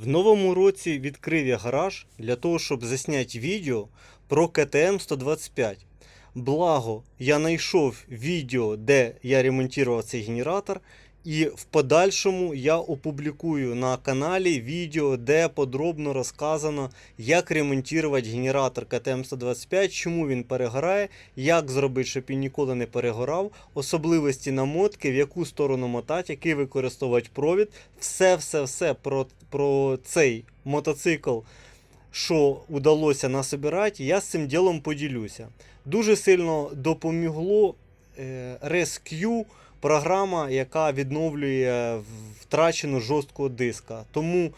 В новому році відкрив я гараж для того, щоб засняти відео про КТМ 125. Благо, я знайшов відео, де я ремонтував цей генератор, і в подальшому я опублікую на каналі відео, де подробно розказано, як ремонтувати генератор КТМ 125, чому він перегорає, як зробити, щоб він ніколи не перегорав, особливості намотки, в яку сторону мотати, який використовувати провід, все-все-все про, про цей мотоцикл, що удалося насобирати, я з цим ділом поділюся. Дуже сильно допомогло е, Rescue, програма, яка відновлює втрачену жорсткого диска. Тому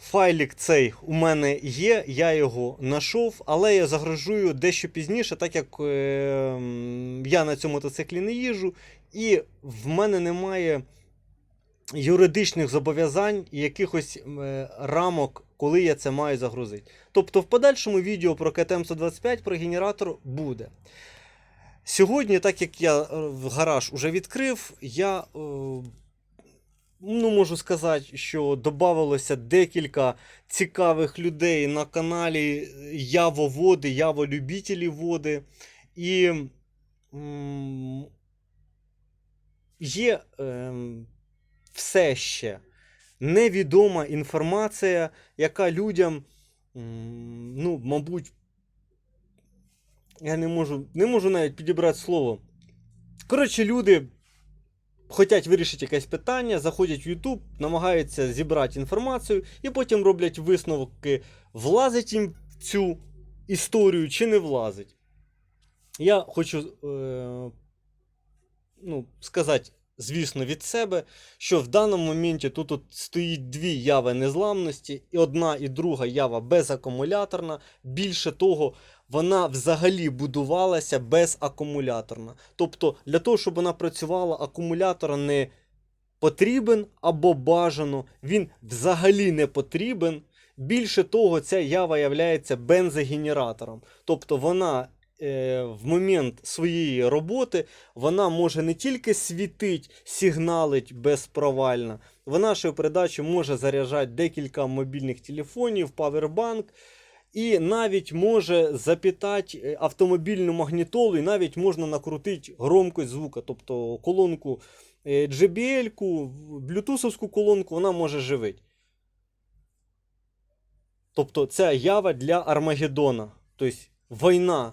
файлік цей у мене є, я його знайшов, але я загрожую дещо пізніше, так як е, я на цьому мотоциклі не їжджу, і в мене немає юридичних зобов'язань і якихось е, рамок, коли я це маю загрузити.Тобто, в подальшому відео про КТМ 125 про генератор буде. Сьогодні, так як я е, гараж уже відкрив, я е, ну, можу сказати, що додавалося декілька цікавих людей на каналі Яво Води, Яво Любителі води. І є ем, все ще невідома інформація, яка людям, ну, мабуть, я не можу, не можу навіть підібрати слово. Коротше, люди хочуть вирішити якесь питання, заходять в YouTube, намагаються зібрати інформацію і потім роблять висновки, влазить їм в цю історію чи не влазить. Я хочу е, ну, сказати, звісно, від себе, що в даному моменті тут от стоїть дві яви незламності, і одна і друга ява безакумуляторна. Більше того, вона взагалі будувалася безакумуляторна. Тобто, для того, щоб вона працювала, акумулятор не потрібен або бажано, він взагалі не потрібен. Більше того, ця ява є бензогенератором. Тобто вона е, в момент своєї роботи вона може не тільки світить, сигналить безпровально, вона ще в передачу може заряджати декілька мобільних телефонів, павербанк. І навіть може запітати е, автомобільну магнітолу, і навіть можна накрутити громкость звука, тобто колонку е, JBL-ку, блютусовську колонку, вона може живити. Тобто це ява для Армагеддона. Тобто війна,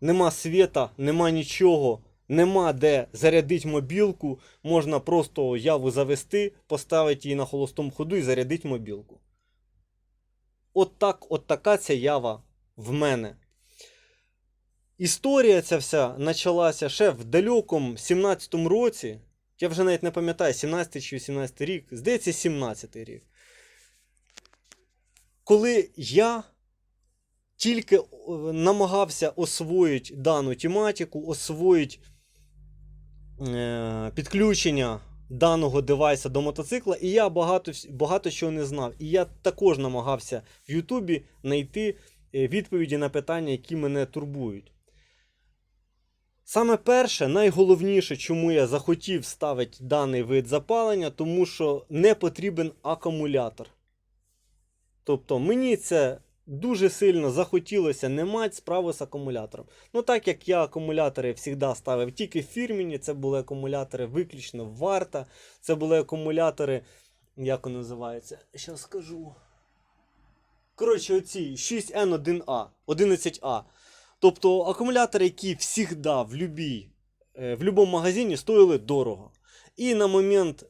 нема світа, нема нічого, нема де зарядити мобілку, можна просто яву завести, поставити її на холостому ходу і зарядити мобілку. От так, от така ця ява в мене. Історія ця вся почалася ще в далекому 17-му році. Я вже навіть не пам'ятаю, 17 чи 18 рік, здається, 17 рік. Коли я тільки е, намагався освоїти дану тематику, освоїти е, підключення даного девайса до мотоцикла, і я багато, багато чого не знав. І я також намагався в Ютубі знайти е, відповіді на питання, які мене турбують. Саме перше, найголовніше, чому я захотів ставити даний вид запалення, тому що не потрібен акумулятор. Тобто мені це дуже сильно захотілося не мати справу з акумулятором. Ну так як я акумулятори завжди ставив тільки фірміні, це були акумулятори виключно варта, це були акумулятори, як вони називаються? Зараз скажу. Коротше, оці 6N1A, 11A. Тобто акумулятори, які завжди в любій, е, в будь-якому магазині стоїли дорого. І на момент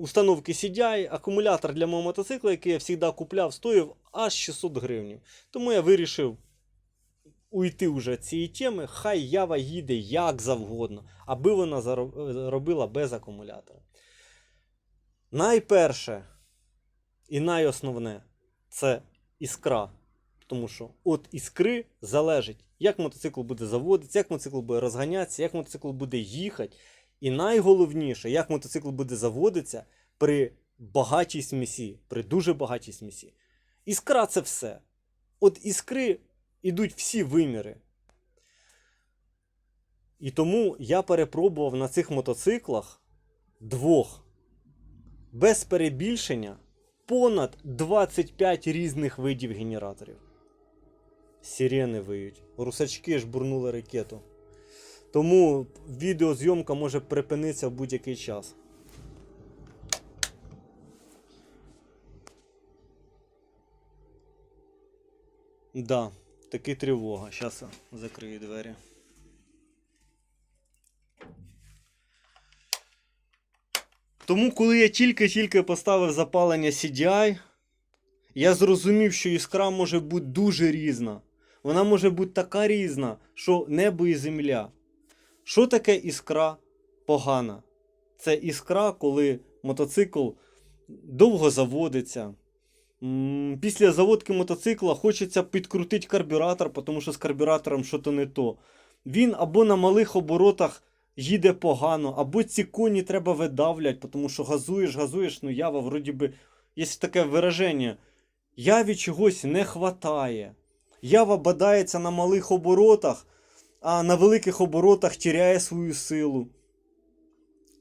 установки CDI акумулятор для мого мотоцикла, який я завжди купляв, стоїв аж 600 гривень. Тому я вирішив уйти вже цієї теми, хай ява їде як завгодно, аби вона заро- робила без акумулятора. Найперше і найосновне це іскра. Тому що від іскри залежить, як мотоцикл буде заводитися, як мотоцикл буде розганятися, як мотоцикл буде їхати. І найголовніше, як мотоцикл буде заводитися при багатій смісі, при дуже багатій смісі. Іскра це все. От іскри йдуть всі виміри. І тому я перепробував на цих мотоциклах двох без перебільшення понад 25 різних видів генераторів. Сирени виють. Русачки жбурнули ракету. Тому відеозйомка може припинитися в будь-який час. Да, таки тривога. Зараз закрию двері. Тому, коли я тільки-тільки поставив запалення CDI, я зрозумів, що іскра може бути дуже різна. Вона може бути така різна, що небо і земля. Що таке іскра погана? Це іскра, коли мотоцикл довго заводиться. Після заводки мотоцикла хочеться підкрутити карбюратор, тому що з карбюратором щось не то. Він або на малих оборотах їде погано, або ці коні треба видавлять, тому що газуєш, газуєш, ну ява, вроді би, є таке вираження. Яві чогось не хватає. Ява бадається на малих оборотах, а на великих оборотах тіряє свою силу.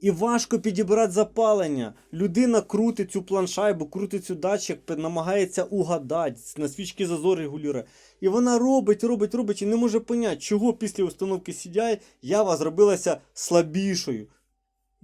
І важко підібрати запалення. Людина крутить цю планшайбу, крутить цю датчик, намагається угадати, на свічки зазор регулює. І вона робить, робить, робить і не може поняти, чого після установки CDI ява зробилася слабішою,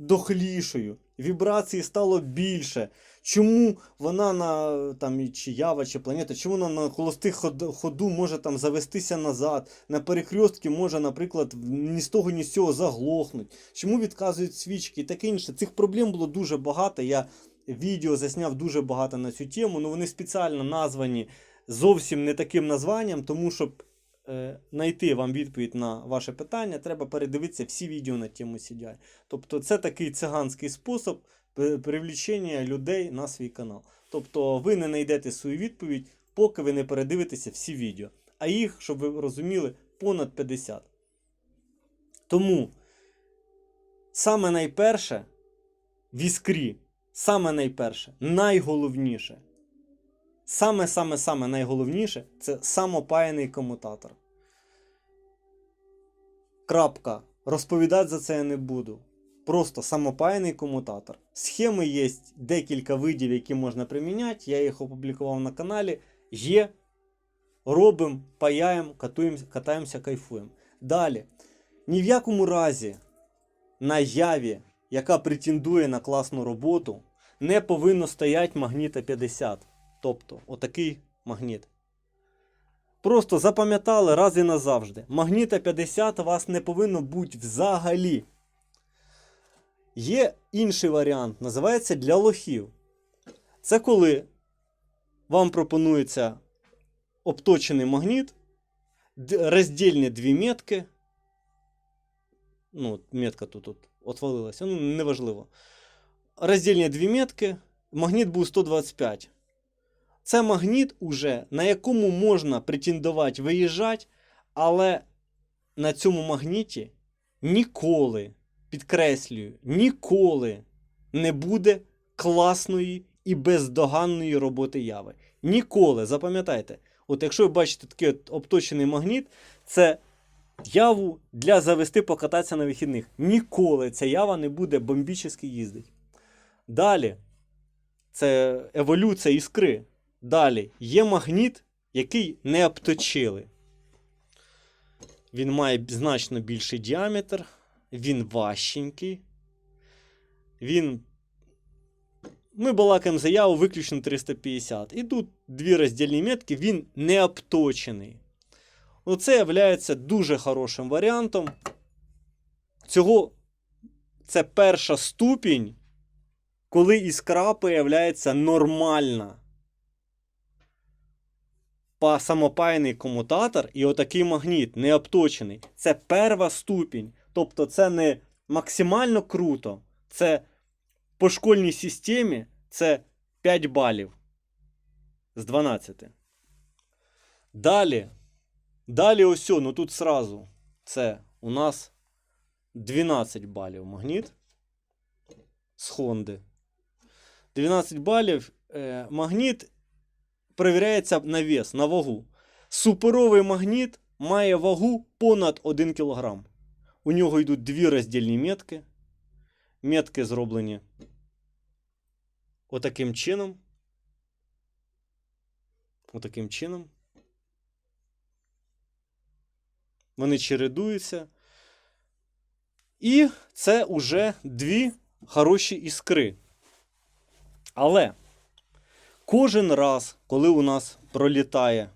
дохлішою. Вібрації стало більше. Чому вона на там чи ява, чи планета, чому вона на холостих ход- ходу може там завестися назад, на перехрестки може, наприклад, ні з того, ні з цього заглохнуть. Чому відказують свічки і таке інше. Цих проблем було дуже багато. Я відео засняв дуже багато на цю тему, але вони спеціально названі зовсім не таким названням, тому щоб е, знайти вам відповідь на ваше питання, треба передивитися всі відео на тему CDI. Тобто це такий циганський спосіб привлічення людей на свій канал. Тобто ви не знайдете свою відповідь, поки ви не передивитеся всі відео. А їх, щоб ви розуміли, понад 50. Тому саме найперше в іскрі, саме найперше, найголовніше. Саме саме саме найголовніше це самопаяний комутатор. Крапка. Розповідати за це я не буду. Просто самопаяний комутатор. Схеми є декілька видів, які можна приміняти. Я їх опублікував на каналі. Є. Робимо, паяємо, катаємося, кайфуємо. Далі. Ні в якому разі на яві, яка претендує на класну роботу, не повинно стояти магніта 50. Тобто, отакий магніт. Просто запам'ятали раз і назавжди. Магніта 50 у вас не повинно бути взагалі. Є інший варіант, називається для лохів. Це коли вам пропонується обточений магніт, роздільні дві метки. Ну, метка тут, тут отвалилася, ну неважливо. Роздільні дві метки, магніт був 125. Це магніт, уже, на якому можна претендувати виїжджати, але на цьому магніті ніколи, підкреслюю, ніколи не буде класної і бездоганної роботи яви. Ніколи, запам'ятайте, от якщо ви бачите такий от обточений магніт, це яву для завести покататися на вихідних. Ніколи ця ява не буде бомбічно їздити. Далі, це еволюція іскри. Далі є магніт, який не обточили. Він має значно більший діаметр, він важченький. Він. Ми балакаємо заяву виключно 350. І тут дві роздільні метки, він не обточений. Оце є дуже хорошим варіантом. Цього це перша ступінь, коли іскра появляється нормальна. Па- самопаяний комутатор і отакий магніт не обточений. Це перша ступінь. Тобто це не максимально круто. Це по школьній системі це 5 балів з 12. Далі. Далі ось, ну тут сразу. Це у нас 12 балів магніт з Хонди. 12 балів. Е, магніт перевіряється на вес, на вагу. Суперовий магніт має вагу понад 1 кг. У нього йдуть дві роздільні метки. Метки зроблені отаким чином. Отаким чином. Вони чередуються. І це уже дві хороші іскри. Але кожен раз, коли у нас пролітає,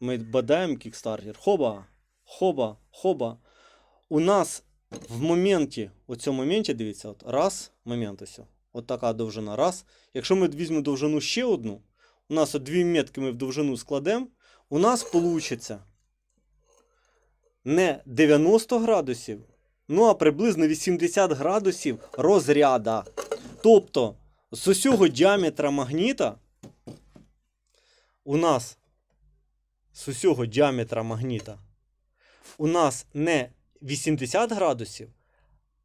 ми бадаємо кікстартер, хоба, хоба, хоба. У нас в моменті, у цьому моменті, дивіться, от раз, момент ось. От така довжина. Раз. Якщо ми візьмемо довжину ще одну, у нас от дві метки ми в довжину складемо, у нас вийде не 90 градусів, ну а приблизно 80 градусів розряда. Тобто, з усього діаметра магніта у нас з усього діаметра магніта у нас не 80 градусів,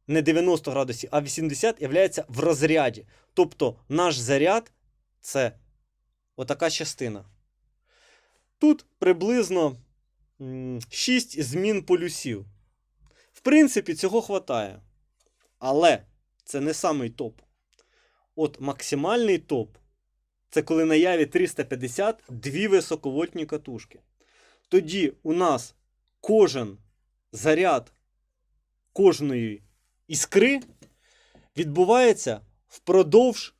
не 90 градусів, а 80 являється в розряді. Тобто наш заряд це отака частина. Тут приблизно 6 змін полюсів. В принципі, цього хватає. Але це не самий топ. От максимальний топ це коли на яві 350 дві високовольтні катушки. Тоді у нас кожен заряд кожної іскри відбувається впродовж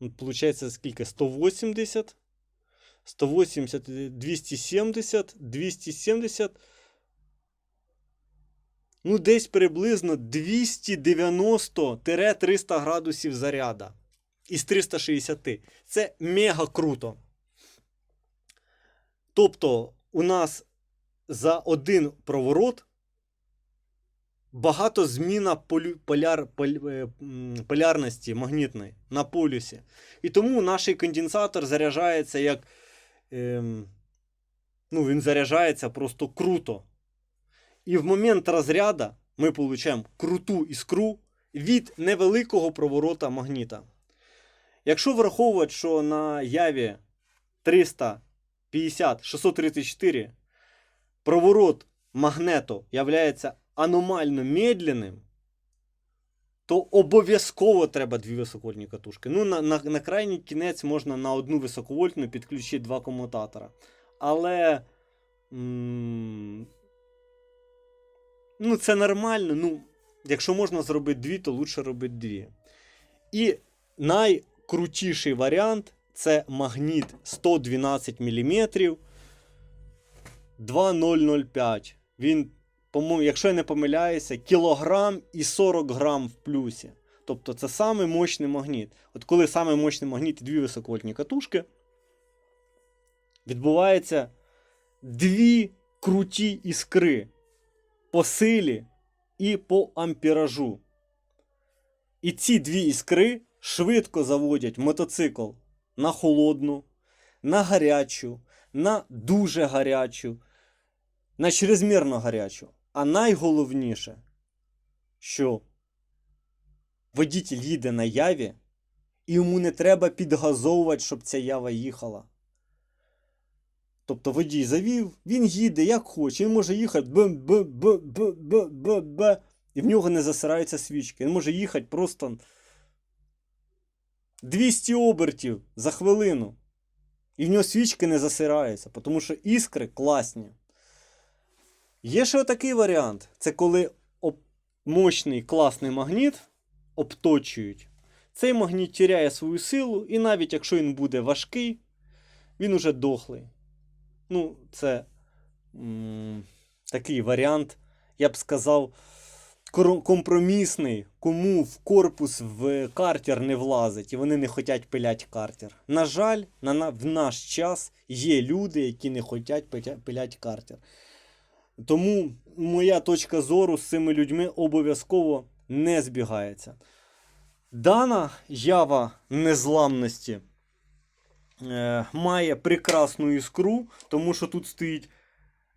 Ну, Получається скільки? 180, 180, 270, 270. Ну, десь приблизно 290-300 градусів заряда із 360. Це мега круто. Тобто, у нас за один проворот багато зміна полю, поляр, поль, е, полярності магнітної на полюсі. І тому наш конденсатор заряджається як. Ем, ну, він заряджається просто круто. І в момент розряду ми отримуємо круту іскру від невеликого проворота магніта. Якщо враховувати, що на яві 350 634 проворот магнету являється аномально медленним, то обов'язково треба дві високовольтні катушки. Ну, на, на, на крайній кінець можна на одну високовольтну підключити два комутатора. Але. М- ну, це нормально. Ну, якщо можна зробити дві, то лучше робити дві. І найкрутіший варіант це магніт 112 мм 2005. Він, по-моєму, якщо я не помиляюся, кілограм і 40 грам в плюсі. Тобто це самий мощний магніт. От коли самий мощний магніт і дві високовольтні катушки, відбувається дві круті іскри по силі і по ампіражу. І ці дві іскри швидко заводять мотоцикл на холодну, на гарячу, на дуже гарячу, на чрезмірно гарячу. А найголовніше, що водитель їде на яві, і йому не треба підгазовувати, щоб ця ява їхала. Тобто водій завів, він їде як хоче, він може їхати б б б б б б б і в нього не засираються свічки. Він може їхати просто 200 обертів за хвилину. І в нього свічки не засираються, тому що іскри класні. Є ще отакий варіант: це коли мощний класний магніт обточують. Цей магніт тіряє свою силу, і навіть якщо він буде важкий, він уже дохлий. Ну, це м- такий варіант, я б сказав, компромісний, кому в корпус в картер не влазить, і вони не хочуть пилять картер. На жаль, на, на, в наш час є люди, які не хочуть пиля- пилять картер. Тому моя точка зору з цими людьми обов'язково не збігається. Дана ява незламності має прекрасну іскру, тому що тут стоїть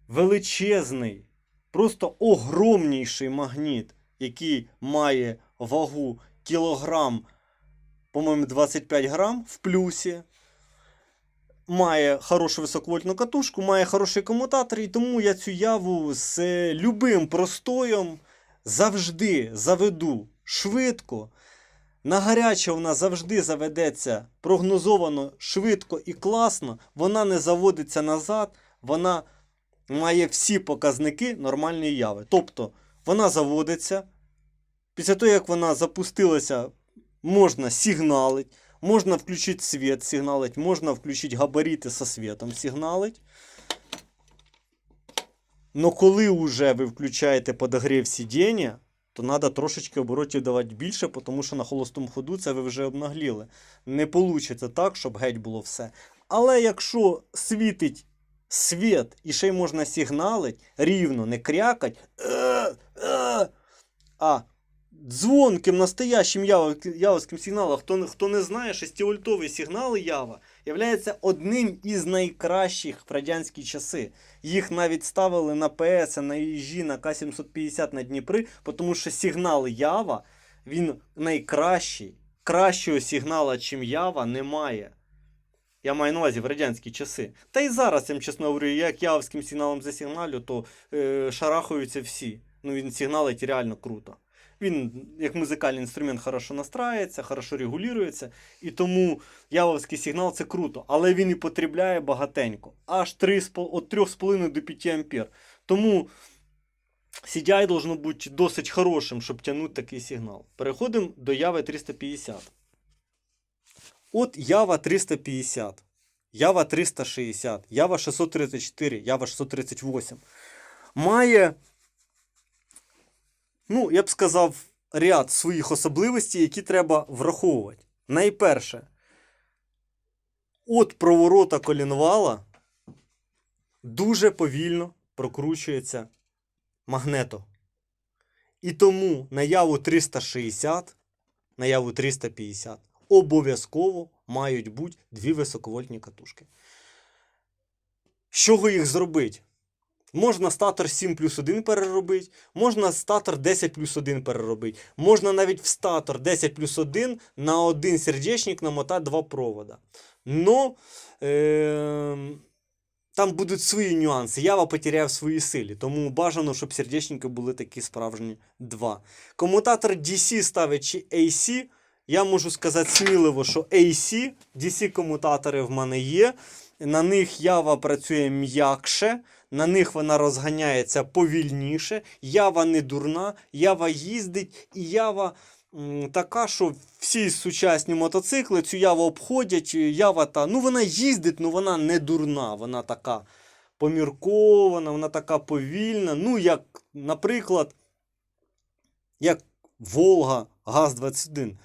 величезний, просто огромніший магніт, який має вагу кілограм, по-моєму, 25 грам в плюсі. Має хорошу високовольтну катушку, має хороший комутатор, і тому я цю яву з любим простоєм завжди заведу швидко. На гаряче вона завжди заведеться прогнозовано швидко і класно. Вона не заводиться назад, вона має всі показники нормальної яви. Тобто вона заводиться. Після того, як вона запустилася, можна сигналить, можна включити світ, сигналить, можна включити габарити со світом, сигналить. Но коли вже ви включаєте подогрів сидіння, то треба трошечки оборотів давати більше, тому що на холостому ходу це ви вже обнагліли. Не вийде так, щоб геть було все. Але якщо світить світ і ще й можна сигналить, рівно, не крякать, «Е, е», а дзвонким, настоящим явовським сигналом, хто, хто не знає, 6-вольтовий сигнал Ява є одним із найкращих в радянські часи. Їх навіть ставили на ПС, на Іжі, на К-750 на Дніпри, тому що сигнал Ява він найкращий. Кращого сигнала, чим Ява, немає. Я маю на увазі в радянські часи. Та й зараз, я чесно говорю, як явським сигналом засигналю, то е, шарахаються всі. Ну він сигналить реально круто. Він, як музикальний інструмент, хорошо настраюється, хорошо регулюється. І тому явовський сигнал це круто. Але він і потребляє багатенько. Аж 3, з пол- від 3,5 до 5 ампер. Тому CDI должно бути досить хорошим, щоб тягнути такий сигнал. Переходимо до Яви 350. От Ява 350, Ява 360, Ява 634, Ява 638 має, ну, я б сказав, ряд своїх особливостей, які треба враховувати. Найперше, от проворота колінвала дуже повільно прокручується магнето. І тому наяву 360, наяву 350 обов'язково мають бути дві високовольтні катушки. З чого їх зробити? Можна статор 7 плюс 1 переробити, можна статор 10 плюс 1 переробити. Можна навіть в статор 10 плюс 1 на один сердечник намотати два провода. Но е- там будуть свої нюанси. Ява потеряв свої силі, тому бажано, щоб сердечники були такі справжні два. Комутатор DC ставить чи AC. Я можу сказати сміливо, що AC, DC-комутатори в мене є. На них ява працює м'якше, на них вона розганяється повільніше. Ява не дурна, ява їздить, і ява така, що всі сучасні мотоцикли цю яву обходять. Ява та, ну вона їздить, ну вона не дурна, вона така поміркована, вона така повільна. Ну, як, наприклад, як Волга ГАЗ-21.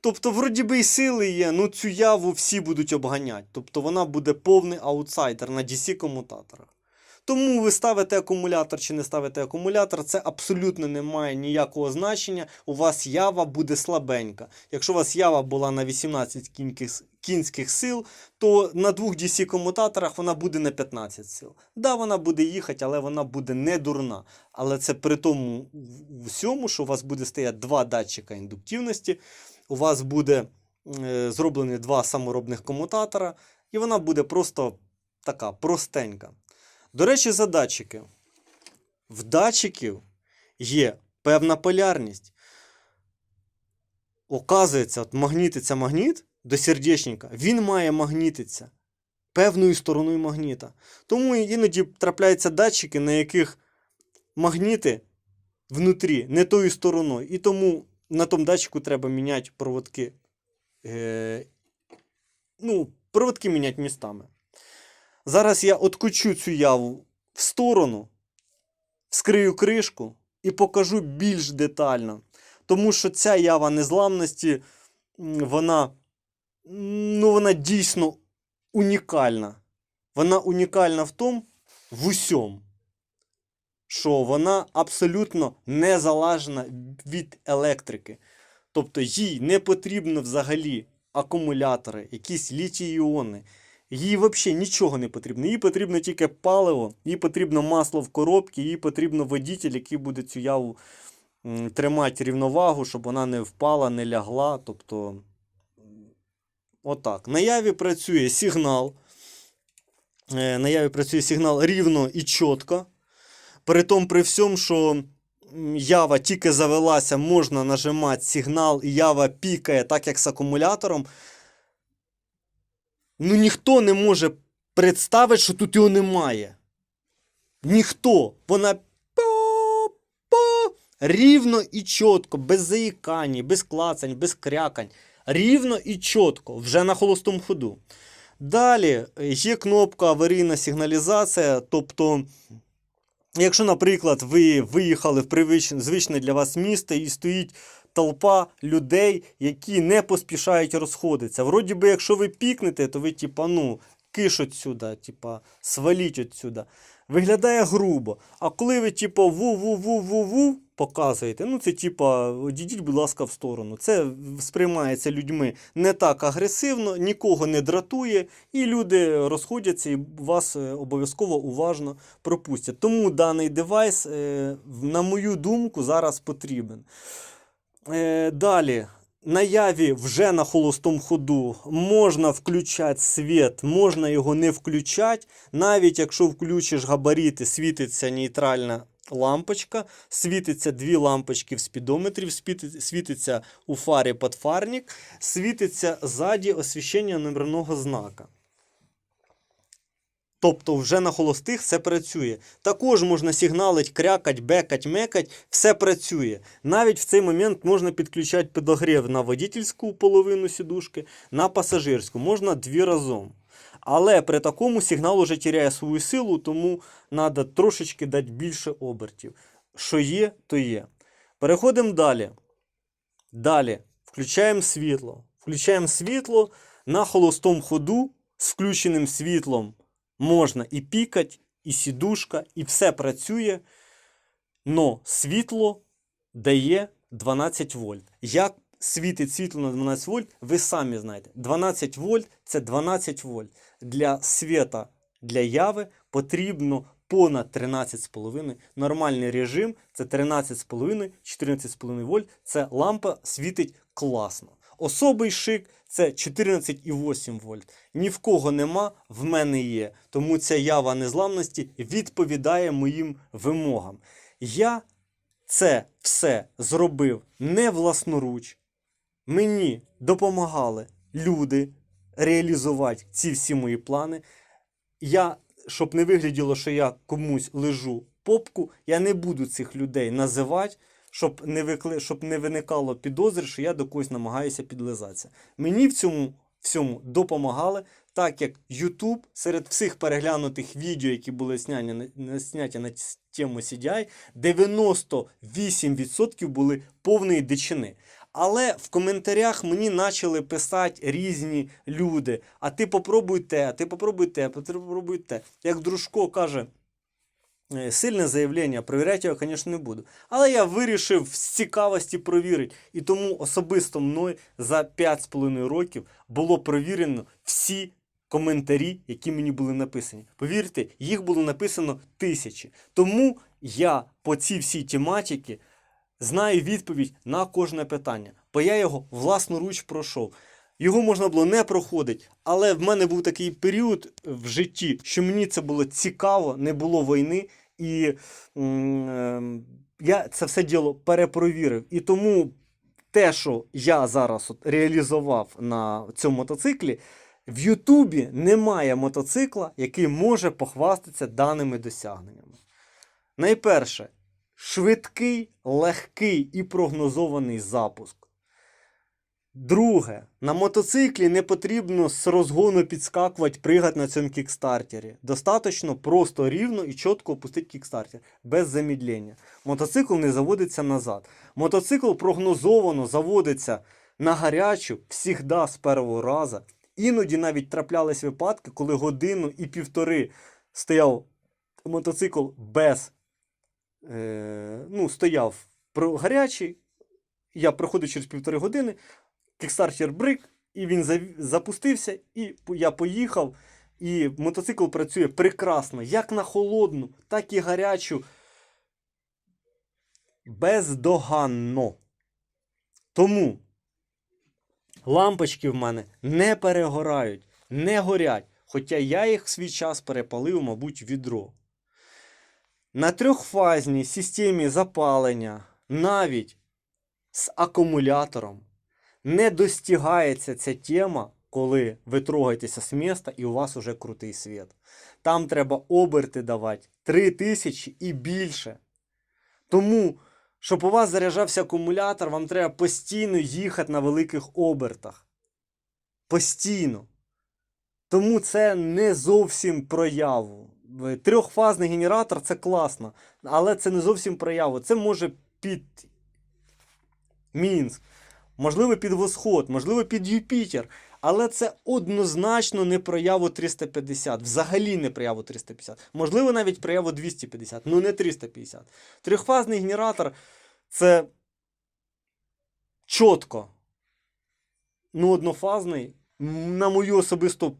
Тобто, вроді би і сили є, ну цю яву всі будуть обганяти. Тобто вона буде повний аутсайдер на DC-комутаторах. Тому ви ставите акумулятор чи не ставите акумулятор, це абсолютно не має ніякого значення. У вас ява буде слабенька. Якщо у вас ява була на 18 кінських, сил, то на двох DC-комутаторах вона буде на 15 сил. Да, вона буде їхати, але вона буде не дурна. Але це при тому всьому, що у вас буде стояти два датчика індуктивності, у вас буде е, зроблені два саморобних комутатора, і вона буде просто така простенька. До речі, за датчики. В датчиків є певна полярність. Оказується, от магнітиться магніт до сердечника, він має магнітитися певною стороною магніта. Тому іноді трапляються датчики, на яких магніти внутрі не тою стороною. І тому на тому датчику треба міняти проводки. Е, ну, проводки міняти містами. Зараз я откочу цю яву в сторону, вскрию кришку і покажу більш детально. Тому що ця ява незламності, вона, ну, вона дійсно унікальна. Вона унікальна в тому, в усьому, що вона абсолютно незалежна від електрики. Тобто їй не потрібно взагалі акумулятори, якісь літій-іони. Їй взагалі нічого не потрібно. Їй потрібно тільки паливо, їй потрібно масло в коробці, їй потрібно водитель, який буде цю яву тримати рівновагу, щоб вона не впала, не лягла. Тобто, отак. На яві працює сигнал. Е, На яві працює сигнал рівно і чітко. При тому, при всьому, що ява тільки завелася, можна нажимати сигнал, і ява пікає, так як з акумулятором. Ну ніхто не може представити, що тут його немає. Ніхто. Вона рівно і чітко, без заїкань, без клацань, без крякань. Рівно і чітко, вже на холостому ходу. Далі е, є кнопка аварійна сигналізація. Тобто, якщо, наприклад, ви виїхали в привичне, звичне для вас місто і стоїть толпа людей, які не поспішають розходитися. Вроді би, якщо ви пікнете, то ви, типа, ну, киш отсюда, типа, сваліть отсюда. Виглядає грубо. А коли ви, типа, ву-ву-ву-ву-ву показуєте, ну це типа, одійдіть, будь ласка, в сторону. Це сприймається людьми не так агресивно, нікого не дратує, і люди розходяться і вас е, обов'язково уважно пропустять. Тому даний девайс, е, на мою думку, зараз потрібен. Е, Далі. Наяві вже на холостому ходу можна включати світ, можна його не включати. Навіть якщо включиш габарити, світиться нейтральна лампочка, світиться дві лампочки в спідометрі, світиться у фарі подфарник, світиться ззаді освіщення номерного знака. Тобто вже на холостих все працює. Також можна сигналить, крякать, бекать, мекать, все працює. Навіть в цей момент можна підключати підогрів на водительську половину сідушки, на пасажирську. Можна дві разом. Але при такому сигнал уже теряє свою силу, тому треба трошечки дати більше обертів. Що є, то є. Переходимо далі. Далі включаємо світло. Включаємо світло на холостому ходу з включеним світлом можна і пікать, і сідушка, і все працює. Но світло дає 12 вольт. Як світить світло на 12 вольт, ви самі знаєте. 12 вольт це 12 вольт. Для світа, для яви потрібно понад 13,5. Нормальний режим це 13,5, 14,5 вольт. Це лампа світить класно. Особий шик це 14,8 вольт. Ні в кого нема, в мене є. Тому ця ява незламності відповідає моїм вимогам. Я це все зробив не власноруч. Мені допомагали люди реалізувати ці всі мої плани. Я, щоб не вигляділо, що я комусь лежу попку, я не буду цих людей називати, щоб не, викли... щоб не виникало підозри, що я до когось намагаюся підлизатися. Мені в цьому всьому допомагали, так як YouTube серед всіх переглянутих відео, які були на- сняті на тему CDI, 98% були повної дичини. Але в коментарях мені почали писати різні люди. А ти попробуй те, а ти попробуй те, а ти попробуй те. Як Дружко каже, сильне заявлення, перевіряти його, звісно, не буду. Але я вирішив з цікавості провірити. І тому особисто мною за 5,5 років було провірено всі коментарі, які мені були написані. Повірте, їх було написано тисячі. Тому я по цій всій тематиці знаю відповідь на кожне питання, бо я його власноруч пройшов. Його можна було не проходити, але в мене був такий період в житті, що мені це було цікаво, не було війни, і м, ем, я це все діло перепровірив. І тому те, що я зараз от реалізував на цьому мотоциклі, в Ютубі немає мотоцикла, який може похвастатися даними досягненнями. Найперше, швидкий, легкий і прогнозований запуск. Друге, на мотоциклі не потрібно з розгону підскакувати, пригати на цьому кікстартері. Достаточно просто рівно і чітко опустити кікстартер без замідлення. Мотоцикл не заводиться назад. Мотоцикл прогнозовано заводиться на гарячу завжди з першого разу. Іноді навіть траплялись випадки, коли годину і півтори стояв мотоцикл без. Е, ну, стояв гарячий. Я проходив через півтори години, кікстартер брик, і він запустився, і я поїхав. І мотоцикл працює прекрасно, як на холодну, так і гарячу. Бездоганно. Тому лампочки в мене не перегорають, не горять. Хоча я їх в свій час перепалив, мабуть, відро. На трьохфазній системі запалення навіть з акумулятором не достигається ця тема, коли ви трогаєтеся з міста і у вас уже крутий світ. Там треба оберти давати 3000 і більше. Тому, щоб у вас заряджався акумулятор, вам треба постійно їхати на великих обертах. Постійно. Тому це не зовсім прояву. Трьохфазний генератор це класно, але це не зовсім прояву. Це може під Мінськ, можливо, під Восход, можливо, під Юпітер. Але це однозначно не прояву 350. Взагалі не прояву 350. Можливо, навіть прояву 250, ну не 350. Трьохфазний генератор це чітко. Ну, однофазний, на мою особисту,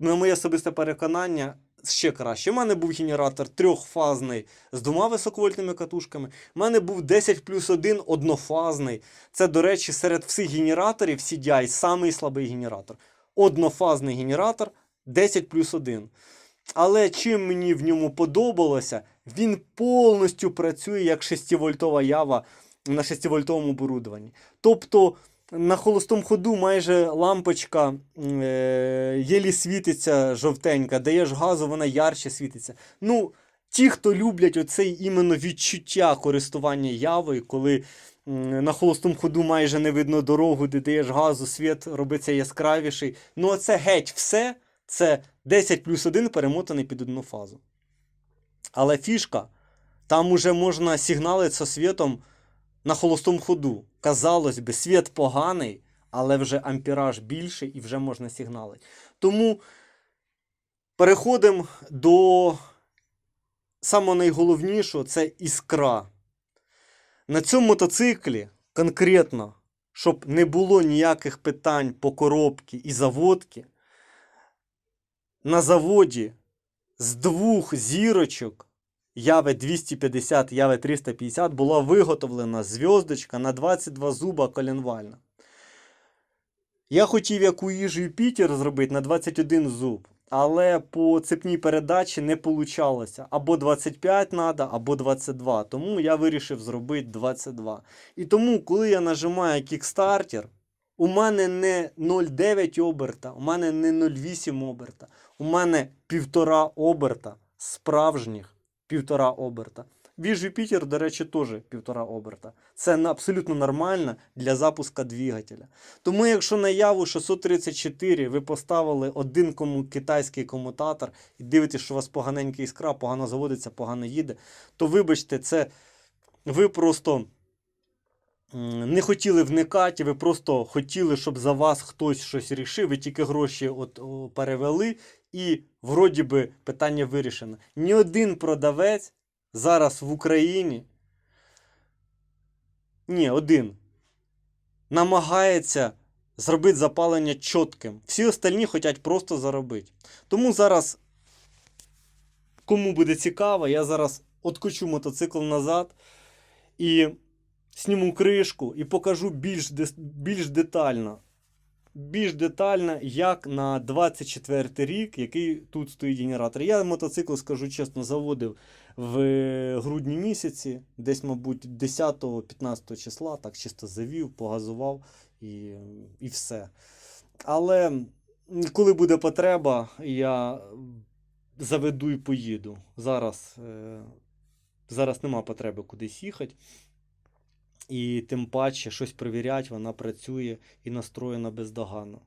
на моє особисте переконання, ще краще. У мене був генератор трьохфазний з двома високовольтними катушками. У мене був 10 плюс 1 однофазний. Це, до речі, серед всіх генераторів CDI самий слабий генератор. Однофазний генератор 10 плюс 1. Але чим мені в ньому подобалося, він повністю працює як 6-вольтова ява на 6-вольтовому оборудованні. Тобто на холостому ходу майже лампочка е, єлі світиться жовтенька, даєш газу, вона ярче світиться. Ну, ті, хто люблять оцей іменно відчуття користування явою, коли на холостому ходу майже не видно дорогу, де даєш газу, світ робиться яскравіший. Ну, оце геть все. Це 10 плюс 1 перемотаний під одну фазу. Але фішка, там уже можна сигналити зі світом на холостому ходу. Казалось би, світ поганий, але вже ампіраж більший і вже можна сигналити. Тому переходимо до самого найголовнішого це іскра. На цьому мотоциклі конкретно, щоб не було ніяких питань по коробці і заводці, на заводі з двох зірочок Яви 250, Яви 350 була виготовлена зв'язочка на 22 зуба коленвальна. Я хотів як у їжі Юпітер зробити на 21 зуб, але по цепній передачі не вийшло. Або 25 треба, або 22. Тому я вирішив зробити 22. І тому, коли я нажимаю Kickstarter, у мене не 0,9 оберта, у мене не 0,8 оберта. У мене півтора оберта справжніх півтора оберта. Віж Юпітер, до речі, теж півтора оберта. Це абсолютно нормально для запуска двигателя. Тому, якщо на яву 634 ви поставили один кому китайський комутатор і дивитесь, що у вас поганенька іскра, погано заводиться, погано їде, то вибачте, це ви просто не хотіли вникати, ви просто хотіли, щоб за вас хтось щось рішив, ви тільки гроші от, перевели, і вроді би питання вирішено. Ні один продавець зараз в Україні, ні, один, намагається зробити запалення чітким. Всі остальні хочуть просто заробити. Тому зараз, кому буде цікаво, я зараз откочу мотоцикл назад і зніму кришку і покажу більш, більш детально. Більш детально, як на 24 рік, який тут стоїть генератор. Я мотоцикл, скажу чесно, заводив в грудні місяці, десь, мабуть, 10-15 числа, так чисто завів, погазував і, і все. Але коли буде потреба, я заведу і поїду. Зараз, е, зараз нема потреби кудись їхати. І тим паче щось перевіряти, вона працює і настроєна бездоганно.